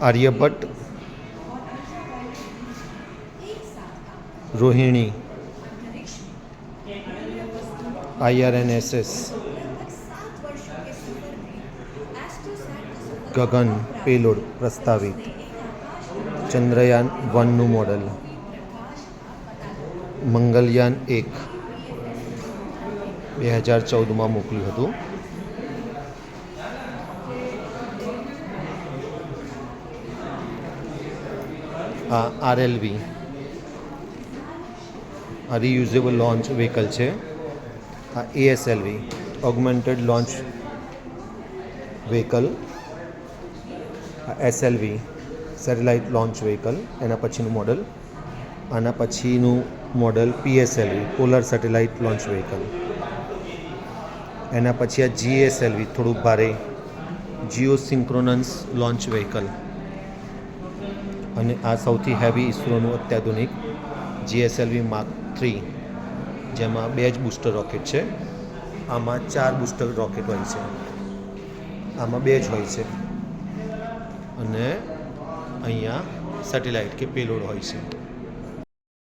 Aryabhata, Rohini, I R N S S, Gagan payload પ્રસ્તાવિત, Chandrayaan વનનું model, Mangalyaan એક, બે હજાર ચૌદમાં મોકલ્યું હતું. આ આરએલવી આ રિયુઝેબલ લોન્ચ વ્હીકલ છે. આ A S L V augmented launch vehicle S L V satellite launch vehicle એના પછીનું મોડલ આના પછીનું model P S L V polar satellite launch vehicle એના પછી આ જીએસએલવી થોડુંક ભારે જીઓ સિંક્રોનન્સ લોન્ચ વ્હીકલ અને આ સૌથી હેવી ઇસરોનું અત્યાધુનિક જીએસએલવી માર્ક થ્રી જેમાં બે જ બૂસ્ટર રોકેટ છે. આમાં ચાર બૂસ્ટર રોકેટ હોય છે. આમાં બે જ હોય છે. અને અહીંયા સેટેલાઇટ કે પેલોડ હોય છે.